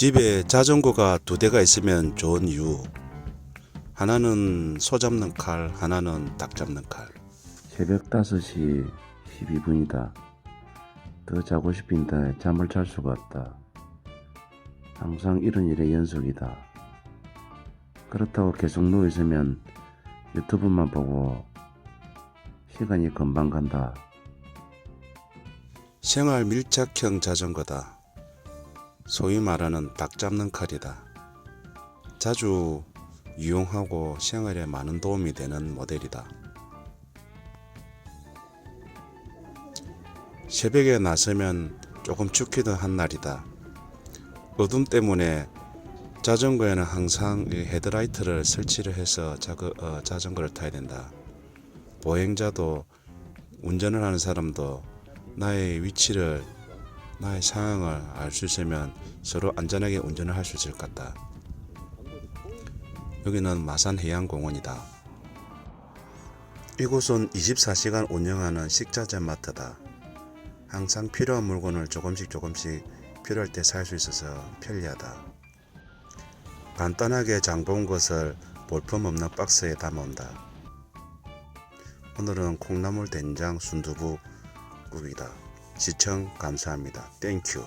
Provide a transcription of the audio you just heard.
집에 자전거가 두 대가 있으면 좋은 이유. 하나는 소 잡는 칼, 하나는 닭 잡는 칼. 새벽 5시 12분이다. 더 자고 싶은데 잠을 잘 수가 없다. 항상 이런 일의 연속이다. 그렇다고 계속 누워 있으면 유튜브만 보고 시간이 금방 간다. 생활 밀착형 자전거다. 소위 말하는 닭 잡는 칼이다. 자주 이용하고 생활에 많은 도움이 되는 모델이다. 새벽에 나서면 조금 춥기도 한 날이다. 어둠 때문에 자전거에는 항상 이 헤드라이트를 설치를 해서 자그, 어, 자전거를 타야 된다. 보행자도 운전을 하는 사람도 나의 위치를 나의 상황을 알 수 있으면 서로 안전하게 운전을 할 수 있을 것 같다. 여기는 마산 해양공원이다. 이곳은 24시간 운영하는 식자재 마트다. 항상 필요한 물건을 조금씩 조금씩 필요할 때 살 수 있어서 편리하다. 간단하게 장본 것을 볼품 없는 박스에 담아온다. 오늘은 콩나물 된장 순두부 국이다. 시청 감사합니다. 땡큐.